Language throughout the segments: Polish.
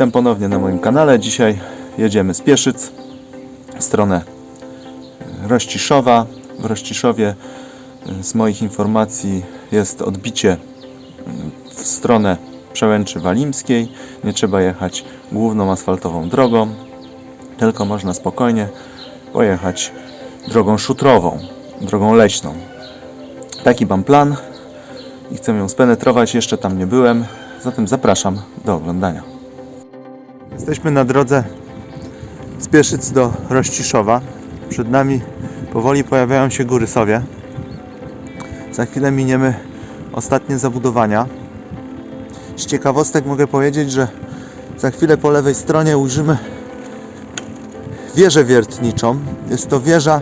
Witam ponownie na moim kanale. Dzisiaj jedziemy z Pieszyc w stronę Rościszowa. W Rościszowie y, z moich informacji jest odbicie y, w stronę Przełęczy Walimskiej. Nie trzeba jechać główną asfaltową drogą, tylko można spokojnie pojechać drogą szutrową, drogą leśną. Taki mam plan i chcę ją spenetrować. Jeszcze tam nie byłem, zatem zapraszam do oglądania. Jesteśmy na drodze z Pieszyc do Rościszowa. Przed nami powoli pojawiają się góry Sowie. Za chwilę miniemy ostatnie zabudowania. Z ciekawostek mogę powiedzieć, że za chwilę po lewej stronie ujrzymy wieżę wiertniczą. Jest to wieża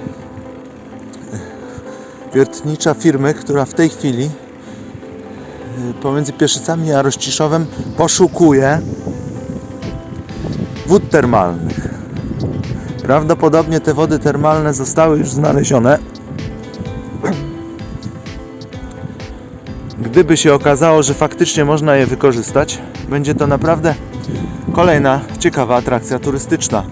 wiertnicza firmy, która w tej chwili y, pomiędzy Pieszycami a Rościszowem poszukuje wód termalnych. Prawdopodobnie te wody termalne zostały już znalezione. Gdyby się okazało, że faktycznie można je wykorzystać, będzie to naprawdę kolejna ciekawa atrakcja turystyczna.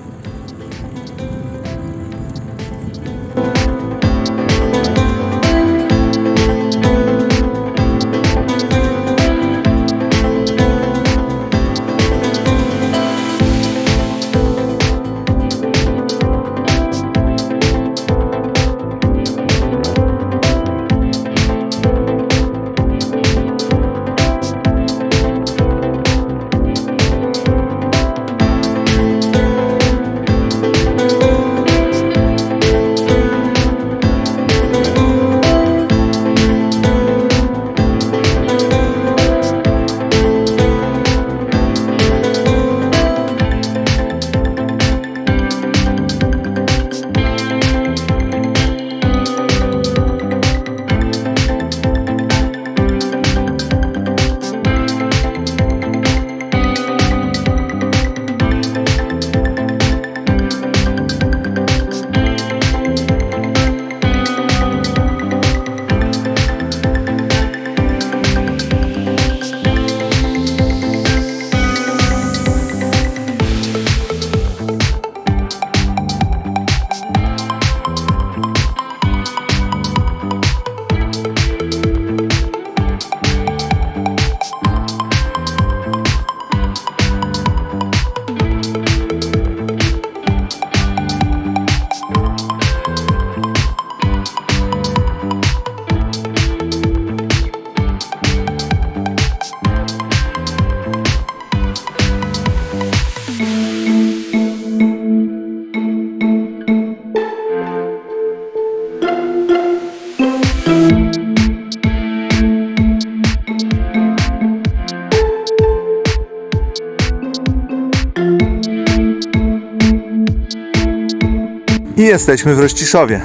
Jesteśmy w Rościszowie.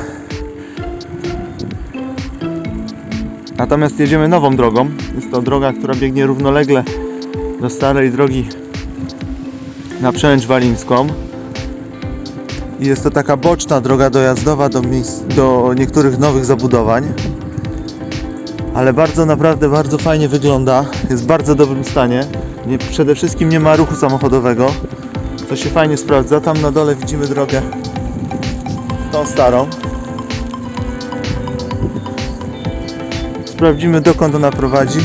Natomiast jedziemy nową drogą. Jest to droga, która biegnie równolegle do starej drogi na Przełęcz Walimską. I jest to taka boczna droga dojazdowa do, miejsc, do niektórych nowych zabudowań. Ale bardzo, naprawdę bardzo fajnie wygląda. Jest w bardzo dobrym stanie. Nie, przede wszystkim nie ma ruchu samochodowego. To się fajnie sprawdza. Tam na dole widzimy drogę tą starą. Sprawdzimy dokąd ona prowadzi.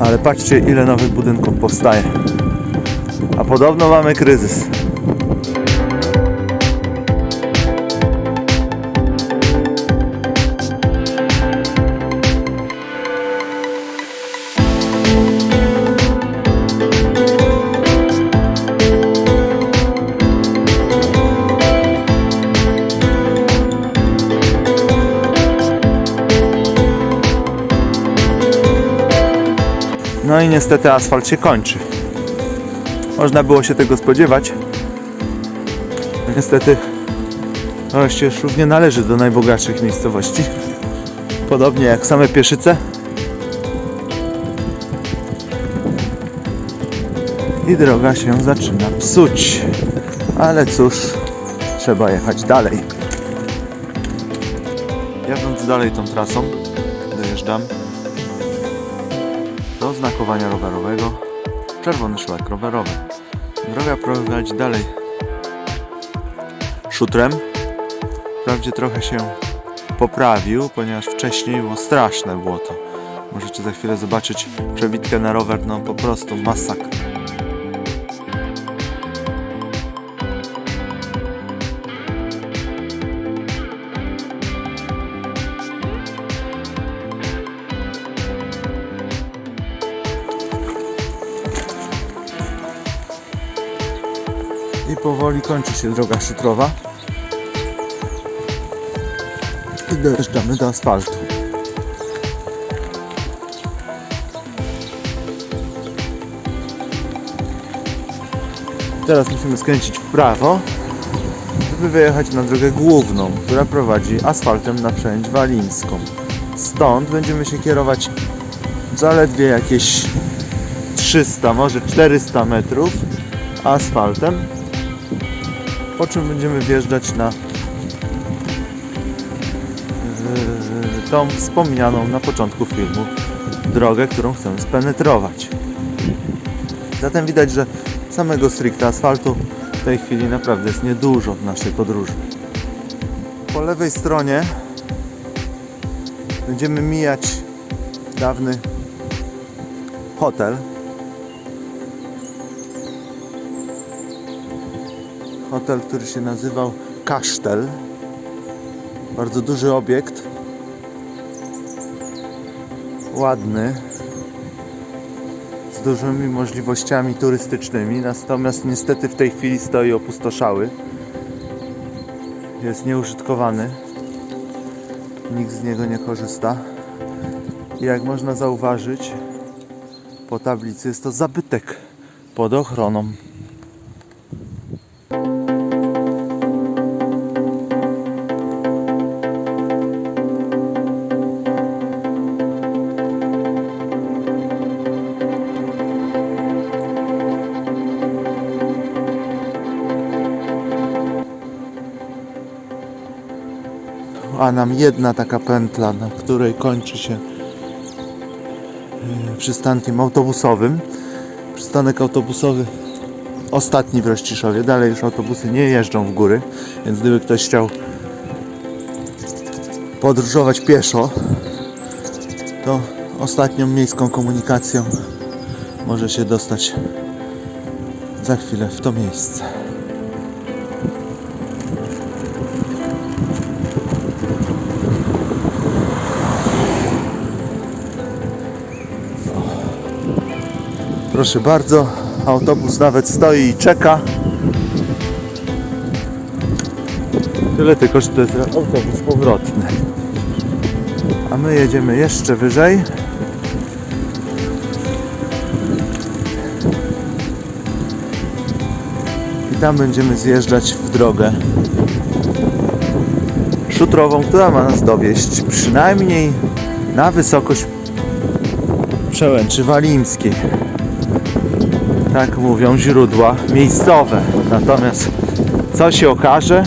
Ale patrzcie ile nowych budynków powstaje. A podobno mamy kryzys. Niestety asfalt się kończy. Można było się tego spodziewać. Niestety Rościeszów nie należy do najbogatszych miejscowości. Podobnie jak same Pieszyce. I droga się zaczyna psuć. Ale cóż, trzeba jechać dalej. Jadąc dalej tą trasą, dojeżdżam rowerowego. Czerwony szlak rowerowy. Droga prowadzi dalej szutrem. Wprawdzie trochę się poprawił, ponieważ wcześniej było straszne błoto. Możecie za chwilę zobaczyć przebitkę na rower, no po prostu masakra. Kończy się droga szutrowa. I dojeżdżamy do asfaltu. Teraz musimy skręcić w prawo, żeby wyjechać na drogę główną, która prowadzi asfaltem na przełęcz walińską. Stąd będziemy się kierować zaledwie jakieś 300, może 400 metrów asfaltem, po czym będziemy wjeżdżać na tą wspomnianą na początku filmu drogę, którą chcemy spenetrować. Zatem widać, że samego stricte asfaltu w tej chwili naprawdę jest niedużo w naszej podróży. Po lewej stronie będziemy mijać dawny hotel. Hotel, który się nazywał Kasztel. Bardzo duży obiekt. Ładny. Z dużymi możliwościami turystycznymi. Natomiast niestety w tej chwili stoi opustoszały. Jest nieużytkowany. Nikt z niego nie korzysta. I jak można zauważyć, po tablicy jest to zabytek pod ochroną. A nam jedna taka pętla, na której kończy się yy, przystankiem autobusowym. Przystanek autobusowy ostatni w Rościszowie. Dalej już autobusy nie jeżdżą w góry, więc gdyby ktoś chciał podróżować pieszo, to ostatnią miejską komunikacją może się dostać za chwilę w to miejsce. Proszę bardzo, autobus nawet stoi i czeka. Tyle tylko, że to jest autobus powrotny. A my jedziemy jeszcze wyżej. I tam będziemy zjeżdżać w drogę szutrową, która ma nas dowieść przynajmniej na wysokość przełęczy walimskiej. Tak mówią źródła miejscowe. Natomiast co się okaże,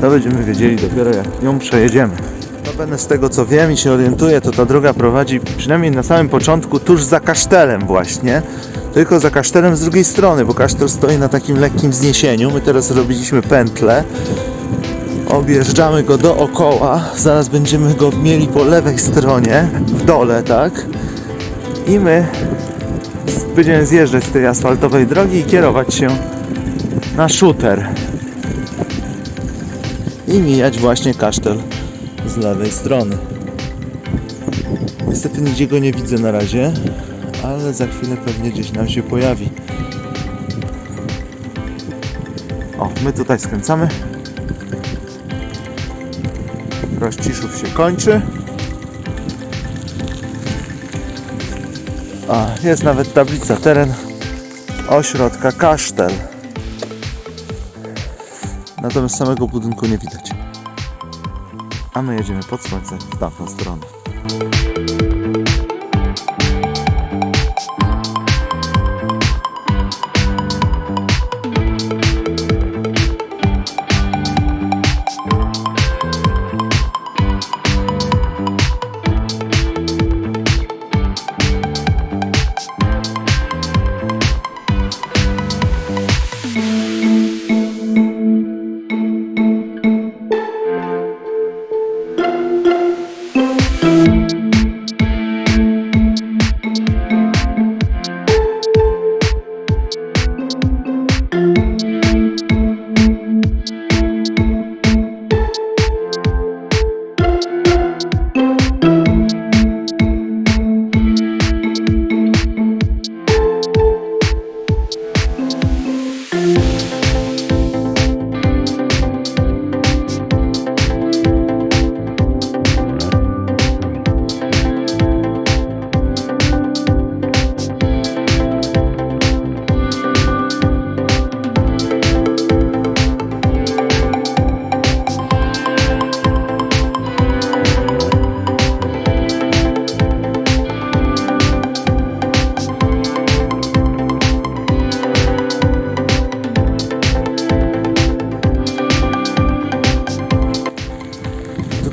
to będziemy wiedzieli dopiero jak nią przejedziemy. Z tego co wiem i się orientuję, to ta droga prowadzi przynajmniej na samym początku tuż za kasztelem właśnie. Tylko za kasztelem z drugiej strony, bo kasztel stoi na takim lekkim wzniesieniu. My teraz robiliśmy pętlę. Objeżdżamy go dookoła. Zaraz będziemy go mieli po lewej stronie, w dole, tak? I my będziemy zjeżdżać z tej asfaltowej drogi i kierować się na shooter i mijać właśnie kasztel z lewej strony. Niestety nigdzie go nie widzę na razie, ale za chwilę pewnie gdzieś nam się pojawi. O, my tutaj skręcamy. Rościszów się kończy. A, jest nawet tablica teren ośrodka kasztel. Natomiast samego budynku nie widać. A my jedziemy pod słońce w tamtą stronę.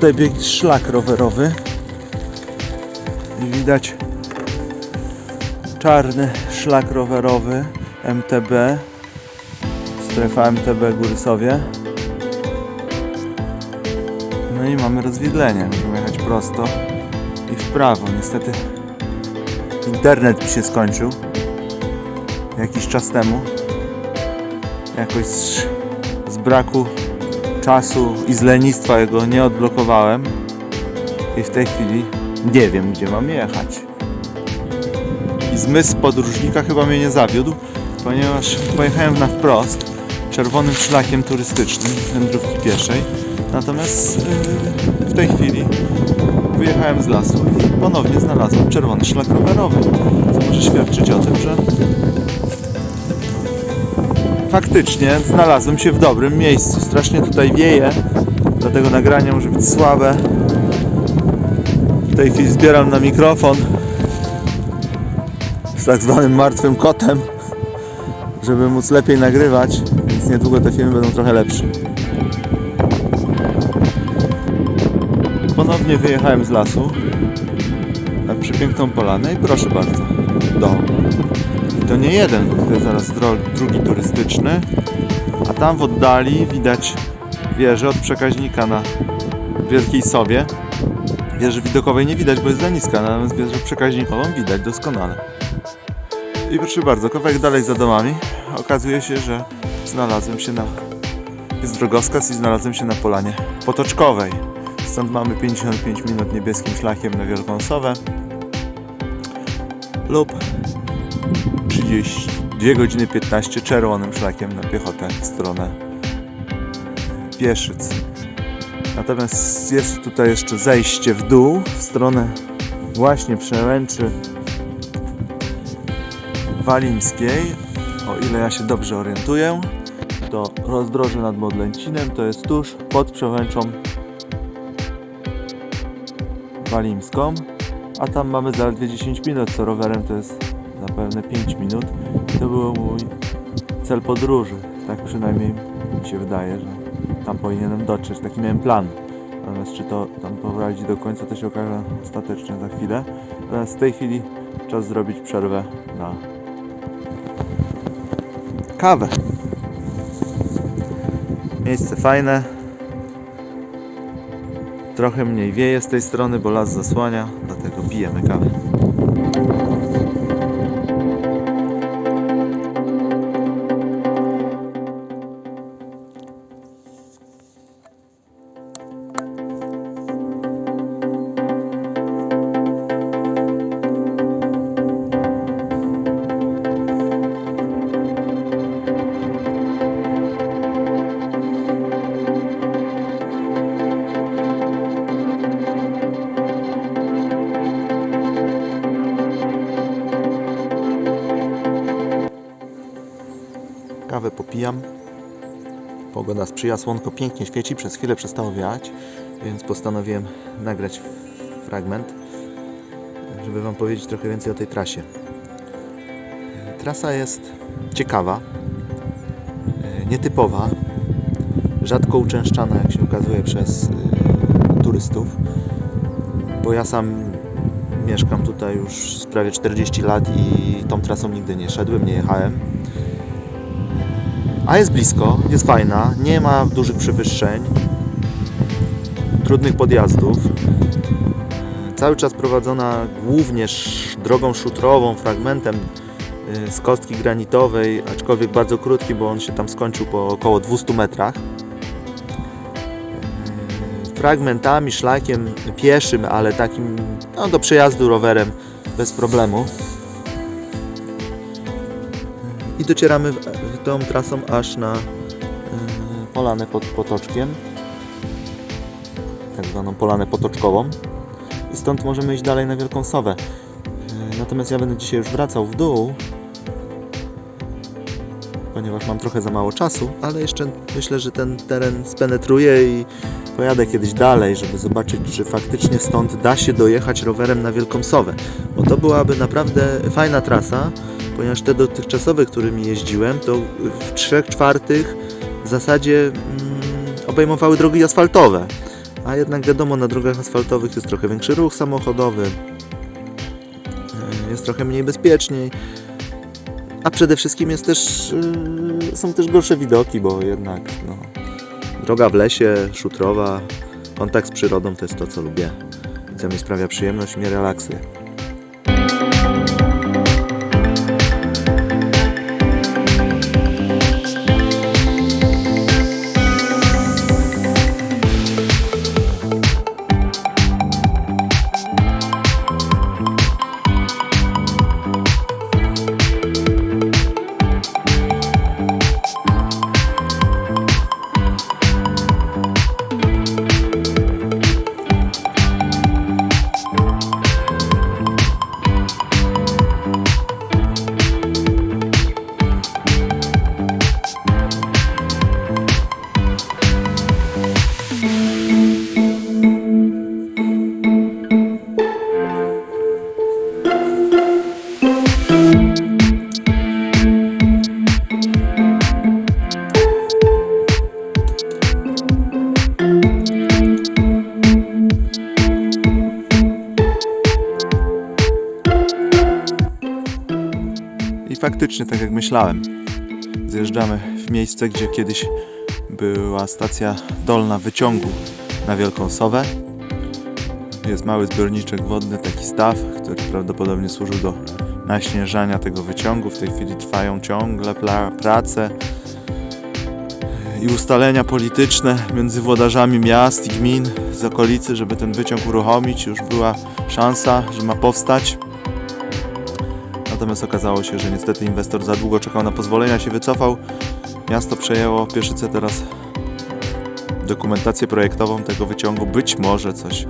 Tutaj szlak rowerowy i widać czarny szlak rowerowy MTB strefa MTB Górysowie no i mamy rozwidlenie możemy jechać prosto i w prawo. Niestety internet się skończył jakiś czas temu. Jakoś z, z braku czasu i z lenistwa jego nie odblokowałem. I w tej chwili nie wiem gdzie mam jechać. I zmysł podróżnika chyba mnie nie zawiódł ponieważ pojechałem na wprost czerwonym szlakiem turystycznym wędrówki pieszej. Natomiast yy, w tej chwili wyjechałem z lasu i ponownie znalazłem czerwony szlak rowerowy co może świadczyć o tym, że faktycznie znalazłem się w dobrym miejscu. Strasznie tutaj wieje, dlatego nagranie może być słabe. W tej chwili zbieram na mikrofon z tak zwanym martwym kotem, żeby móc lepiej nagrywać, więc niedługo te filmy będą trochę lepsze. Ponownie wyjechałem z lasu na przepiękną polanę i proszę bardzo, dom. I to nie jeden, bo tutaj zaraz drugi turystyczny. A tam w oddali widać wieżę od przekaźnika na Wielkiej Sowie. Wieży widokowej nie widać, bo jest za niska, natomiast wieżę przekaźnikową widać doskonale. I proszę bardzo, kawałek dalej za domami okazuje się, że znalazłem się na... Jest drogowskaz i znalazłem się na polanie potoczkowej. Stąd mamy 55 minut niebieskim szlakiem na Wielką Sowę lub 32 godziny 15 czerwonym szlakiem na piechotę w stronę Pieszyc. Natomiast jest tutaj jeszcze zejście w dół w stronę właśnie przełęczy Walimskiej. O ile ja się dobrze orientuję, to rozdroże nad Modlęcinem to jest tuż pod przełęczą Walimską, a tam mamy zaledwie 10 minut, co rowerem to jest zapewne 5 minut. To był mój cel podróży. Tak przynajmniej mi się wydaje, że tam powinienem dotrzeć. Taki miałem plan. Natomiast czy to tam prowadzi do końca, to się okaże ostatecznie za chwilę. Natomiast w tej chwili czas zrobić przerwę na kawę. Miejsce fajne. Trochę mniej wieje z tej strony, bo las zasłania, dlatego pijemy kawę. Kawę popijam. Pogoda sprzyja, słonko pięknie świeci, przez chwilę przestało wiać, więc postanowiłem nagrać fragment, żeby Wam powiedzieć trochę więcej o tej trasie. Trasa jest ciekawa, nietypowa, rzadko uczęszczana, jak się okazuje, przez e, turystów, bo ja sam mieszkam tutaj już prawie 40 lat i tą trasą nigdy nie szedłem, nie jechałem. A jest blisko, jest fajna, nie ma dużych przewyższeń, trudnych podjazdów. Cały czas prowadzona głównie drogą szutrową, fragmentem y, z kostki granitowej, aczkolwiek bardzo krótki, bo on się tam skończył po około 200 metrach. Y, Fragmentami, szlakiem pieszym, ale takim no, do przejazdu rowerem bez problemu. I docieramy w, w tą trasą aż na y, polanę pod Potoczkiem. Tak zwaną polanę potoczkową. I stąd możemy iść dalej na Wielką Sowę. Y, natomiast ja będę dzisiaj już wracał w dół, ponieważ mam trochę za mało czasu, ale jeszcze myślę, że ten teren spenetruję i pojadę kiedyś dalej, żeby zobaczyć, czy faktycznie stąd da się dojechać rowerem na Wielką Sowę. Bo to byłaby naprawdę fajna trasa, ponieważ te dotychczasowe, którymi jeździłem, to w 3 czwartych w zasadzie mm, obejmowały drogi asfaltowe. A jednak wiadomo, na drogach asfaltowych jest trochę większy ruch samochodowy, jest trochę mniej bezpieczniej, a przede wszystkim jest też, e, są też gorsze widoki, bo jednak no, droga w lesie, szutrowa, kontakt z przyrodą to jest to, co lubię i co mi sprawia przyjemność i mnie. I faktycznie, tak jak myślałem, zjeżdżamy w miejsce, gdzie kiedyś była stacja dolna wyciągu na Wielką Sowę. Jest mały zbiorniczek wodny, taki staw, który prawdopodobnie służył do naśnieżania tego wyciągu. W tej chwili trwają ciągle prace i ustalenia polityczne między włodarzami miast i gmin z okolicy, żeby ten wyciąg uruchomić. Już była szansa, że ma powstać. Natomiast okazało się, że niestety inwestor za długo czekał na pozwolenia, się wycofał. Miasto przejęło Pieszyce teraz dokumentację projektową tego wyciągu. Być może coś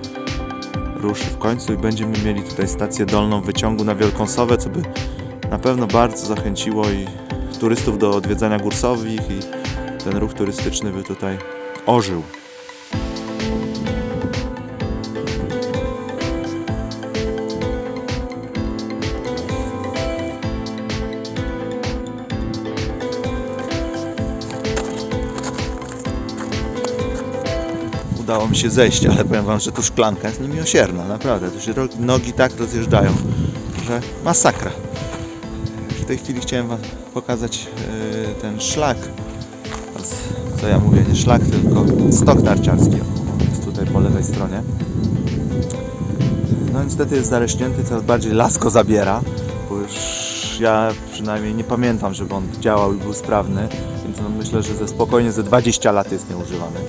ruszy w końcu i będziemy mieli tutaj stację dolną wyciągu na Wielką Sowę, co by na pewno bardzo zachęciło i turystów do odwiedzania górsowich i ten ruch turystyczny by tutaj ożył. Udało mi się zejść, ale powiem Wam, że tu szklanka jest niemiłosierna, naprawdę. Tu się nogi tak rozjeżdżają, że masakra. W tej chwili chciałem Wam pokazać yy, ten szlak. Co ja mówię, nie szlak, tylko stok narciarski. Jest tutaj po lewej stronie. No niestety jest zareśnięty, coraz bardziej lasko zabiera, bo już ja przynajmniej nie pamiętam, żeby on działał i był sprawny, więc no myślę, że ze spokojnie ze 20 lat jest nieużywany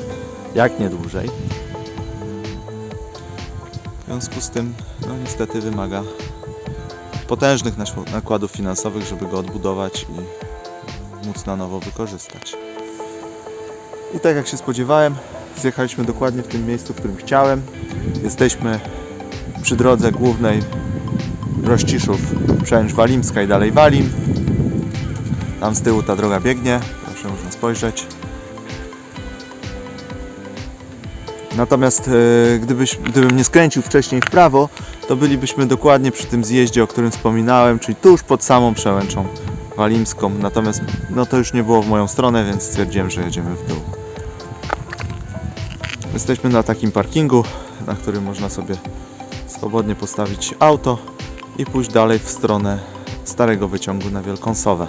jak nie dłużej. W związku z tym, no niestety wymaga potężnych nakładów finansowych, żeby go odbudować i móc na nowo wykorzystać. I tak jak się spodziewałem, zjechaliśmy dokładnie w tym miejscu, w którym chciałem. Jesteśmy przy drodze głównej Rościszów, Przęcz Walimska i dalej Walim. Tam z tyłu ta droga biegnie, proszę można spojrzeć. Natomiast e, gdybyś, gdybym nie skręcił wcześniej w prawo, to bylibyśmy dokładnie przy tym zjeździe, o którym wspominałem, czyli tuż pod samą przełęczą walimską. Natomiast no to już nie było w moją stronę, więc stwierdziłem, że jedziemy w dół. Jesteśmy na takim parkingu, na którym można sobie swobodnie postawić auto i pójść dalej w stronę starego wyciągu na Wielką Sowę.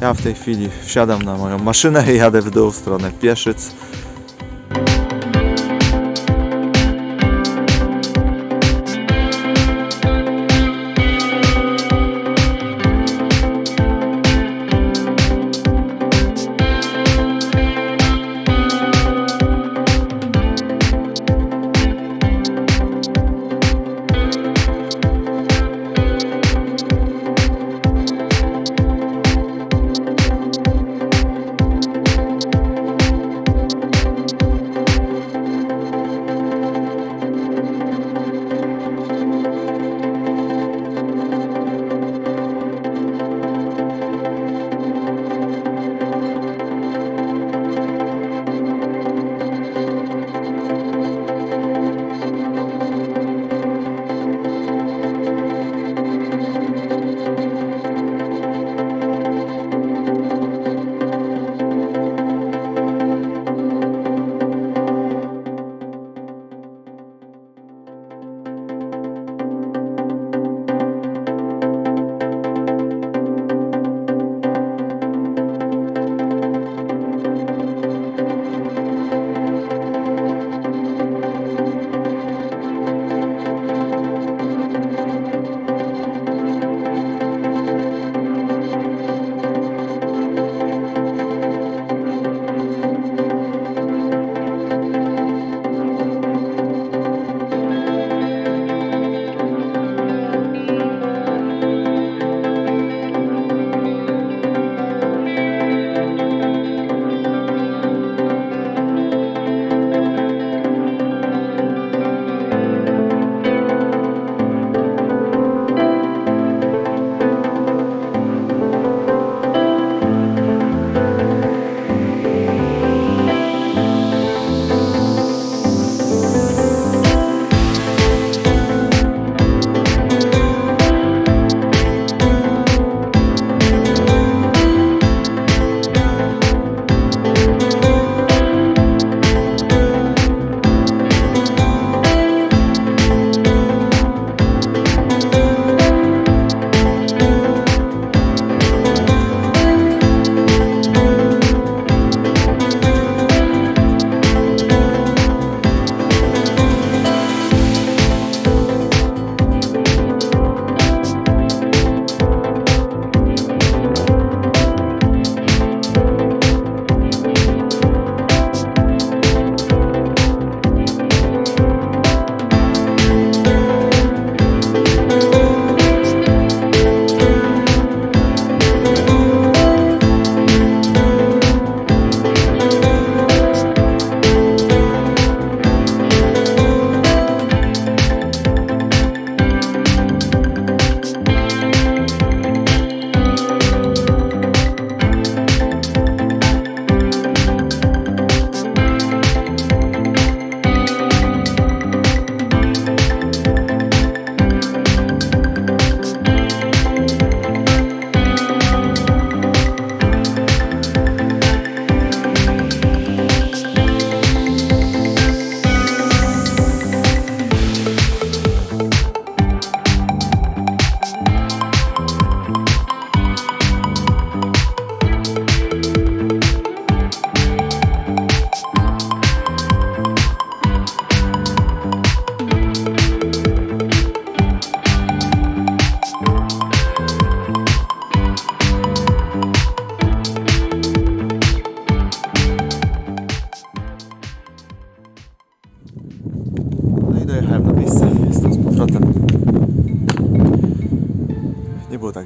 Ja w tej chwili wsiadam na moją maszynę i jadę w dół w stronę Pieszyc.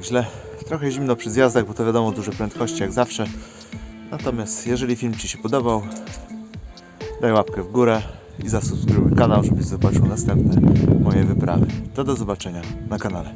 Źle. Trochę zimno przy zjazdach, bo to wiadomo, duże prędkości jak zawsze. Natomiast jeżeli film Ci się podobał, daj łapkę w górę i zasubskrybuj kanał, żebyś zobaczył następne moje wyprawy. To do zobaczenia na kanale.